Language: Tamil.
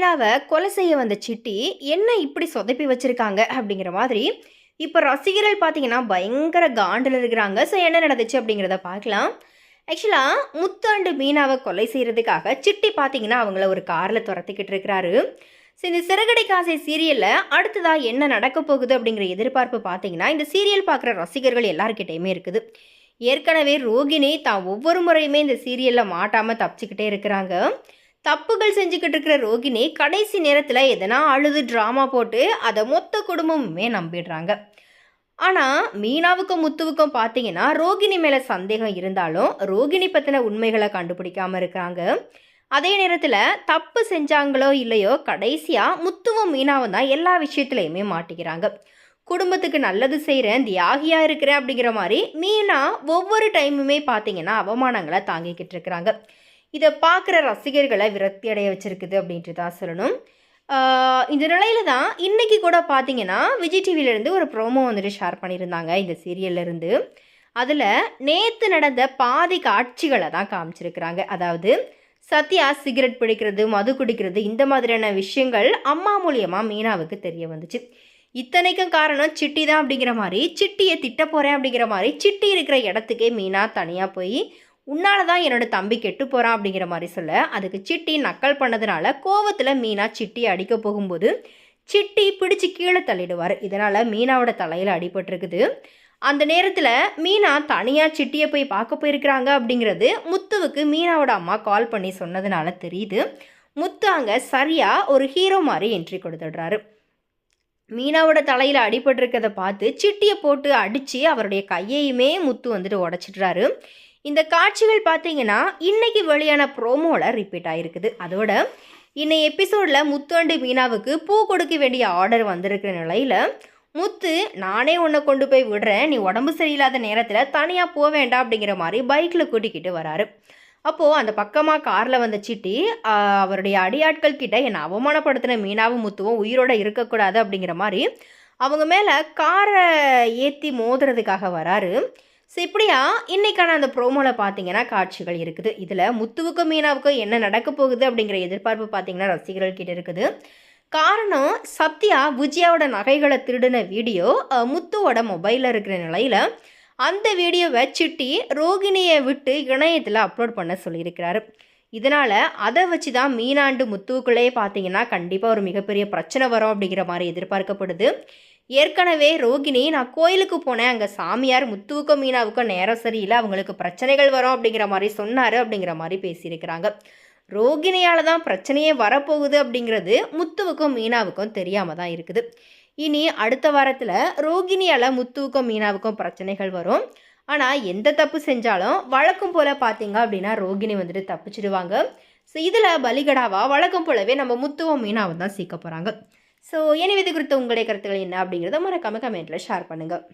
மீனாவை கொலை செய்ய வந்த சிட்டி என்ன இப்படி சொதப்பி வச்சுருக்காங்க அப்படிங்கிற மாதிரி இப்போ ரசிகர்கள் பார்த்தீங்கன்னா பயங்கர காண்டில் இருக்கிறாங்க. ஸோ என்ன நடந்துச்சு அப்படிங்கிறத பார்க்கலாம். ஆக்சுவலாக முத்தாண்டு மீனாவை கொலை செய்கிறதுக்காக சிட்டி பார்த்தீங்கன்னா அவங்கள ஒரு காரில் துரத்திக்கிட்டு இருக்கிறாரு. ஸோ இந்த சிறகடை காசை சீரியலில் அடுத்ததாக என்ன நடக்க போகுது அப்படிங்கிற எதிர்பார்ப்பு பார்த்தீங்கன்னா இந்த சீரியல் பார்க்குற ரசிகர்கள் எல்லாருக்கிட்டேயுமே இருக்குது. ஏற்கனவே ரோகிணி தான் ஒவ்வொரு முறையுமே இந்த சீரியலில் மாட்டாமல் தப்பிச்சுக்கிட்டே இருக்கிறாங்க. தப்புகள் செஞ்சுக்கிட்டு இருக்கிற ரோகிணி கடைசி நேரத்தில் எதனா அழுது ட்ராமா போட்டு அதை மொத்த குடும்பமுமே நம்பிடுறாங்க. ஆனால் மீனாவுக்கும் முத்துவுக்கும் பார்த்தீங்கன்னா ரோகிணி மேலே சந்தேகம் இருந்தாலும் ரோகிணி பற்றின உண்மைகளை கண்டுபிடிக்காமல் இருக்கிறாங்க. அதே நேரத்தில் தப்பு செஞ்சாங்களோ இல்லையோ கடைசியாக முத்துவும் மீனாவும் தான் எல்லா விஷயத்துலையுமே மாட்டிக்கிறாங்க. குடும்பத்துக்கு நல்லது செய்கிறேன் தியாகியாக இருக்கிறேன் அப்படிங்கிற மாதிரி மீனா ஒவ்வொரு டைமுமே பார்த்தீங்கன்னா அவமானங்களை தாங்கிக்கிட்டு இருக்கிறாங்க. இதை பார்க்குற ரசிகர்களை விரக்தி அடைய வச்சுருக்குது அப்படின்ட்டு தான் சொல்லணும். இந்த நிலையில தான் இன்னைக்கு கூட பார்த்தீங்கன்னா விஜய் டிவிலேருந்து ஒரு ப்ரோமோ வந்துட்டு ஷேர் பண்ணியிருந்தாங்க இந்த சீரியல்லேருந்து அதில் நேற்று நடந்த பாதி காட்சிகளை தான் காமிச்சிருக்கிறாங்க. அதாவது சத்யா சிகரெட் பிடிக்கிறது மது குடிக்கிறது இந்த மாதிரியான விஷயங்கள் அம்மா மூலியமாக மீனாவுக்கு தெரிய வந்துச்சு. இத்தனைக்கும் காரணம் சிட்டி தான் அப்படிங்கிற மாதிரி சிட்டியை திட்ட போகிறேன் அப்படிங்கிற மாதிரி சிட்டி இருக்கிற இடத்துக்கே மீனா தனியாக போய் உன்னால தான் என்னோடய தம்பி கெட்டு போகிறான் அப்படிங்கிற மாதிரி சொல்ல அதுக்கு சிட்டி நக்கல் பண்ணதுனால கோவத்தில் மீனா சிட்டி அடிக்க போகும்போது சிட்டி பிடிச்சு கீழே தள்ளிடுவார். இதனால் மீனாவோட தலையில் அடிபட்டிருக்குது. அந்த நேரத்தில் மீனா தனியாக சிட்டியை போய் பார்க்க போயிருக்கிறாங்க அப்படிங்கிறது முத்துவுக்கு மீனாவோட அம்மா கால் பண்ணி சொன்னதுனால தெரியுது. முத்து அங்கே சரியாக ஒரு ஹீரோ மாதிரி என்ட்ரி கொடுத்துடுறாரு. மீனாவோட தலையில் அடிபட்டிருக்கதை பார்த்து சிட்டியை போட்டு அடித்து அவருடைய கையையுமே முத்து வந்துட்டு உடச்சிடுறாரு. இந்த காட்சிகள் பார்த்தீங்கன்னா இன்னைக்கு வெளியான ப்ரோமோவில் ரிப்பீட் ஆகிருக்குது அதோட இன்னை எபிசோடில் முத்தாண்டு மீனாவுக்கு பூ கொடுக்க வேண்டிய ஆர்டர் வந்திருக்கிற நிலையில் முத்து நானே உன்னை கொண்டு போய் விடுறேன். நீ உடம்பு சரியில்லாத நேரத்தில் தனியாக போக வேண்டாம் அப்படிங்கிற மாதிரி பைக்கில் கூட்டிக்கிட்டு வராரு. அப்போது அந்த பக்கமாக காரில் வந்த சிட்டி அவருடைய அடியாட்கள் கிட்ட என்னை அவமானப்படுத்தின மீனாவும் முத்துவும் உயிரோட இருக்கக்கூடாது அப்படிங்கிற மாதிரி அவங்க மேலே காரை ஏற்றி மோதுறதுக்காக வராரு. ஸோ இப்படியா இன்றைக்கான அந்த ப்ரோமோவில் பார்த்தீங்கன்னா காட்சிகள் இருக்குது. இதில் முத்துவுக்கும் மீனாவுக்கும் என்ன நடக்க போகுது அப்படிங்கிற எதிர்பார்ப்பு பார்த்தீங்கன்னா ரசிகர்கள் கிட்ட இருக்குது. காரணம் சத்யா விஜயாவோட நகைகளை திருடின வீடியோ முத்துவோட மொபைலில் இருக்கிற நிலையில் அந்த வீடியோவை சிட்டி ரோகிணியை விட்டு இணையத்தில் அப்லோட் பண்ண சொல்லியிருக்கிறாரு. இதனால் அதை வச்சு தான் மீனாண்டு முத்துவுக்குள்ளேயே பார்த்தீங்கன்னா கண்டிப்பாக ஒரு மிகப்பெரிய பிரச்சனை வரும் அப்படிங்கிற மாதிரி எதிர்பார்க்கப்படுது. ஏற்கனவே ரோகிணி நான் கோயிலுக்கு போனேன். அங்கே சாமியார் முத்துவுக்கும் மீனாவுக்கும் நேரம் சரியில்லை. அவங்களுக்கு பிரச்சனைகள் வரும் அப்படிங்கிற மாதிரி சொன்னார் அப்படிங்கிற மாதிரி பேசியிருக்கிறாங்க. ரோகிணியால் தான் பிரச்சனையே வரப்போகுது அப்படிங்கிறது முத்துவுக்கும் மீனாவுக்கும் தெரியாமல் தான் இருக்குது. இனி அடுத்த வாரத்தில் ரோகிணியால் முத்துவுக்கும் மீனாவுக்கும் பிரச்சனைகள் வரும். ஆனால் எந்த தப்பு செஞ்சாலும் வழக்கம் போல் பார்த்தீங்க அப்படின்னா ரோகிணி வந்துட்டு தப்பிச்சிடுவாங்க. ஸோ இதில் பலிகடாவாக வழக்கம் போலவே நம்ம முத்துவும் மீனாவும் தான் சீக்க போகிறாங்க ஸோ எனவே இது குறித்த உங்களுடைய கருத்துக்கள் என்ன அப்படிங்கிறத மறக்காமல் கமெண்ட்டில் ஷேர் பண்ணுங்கள்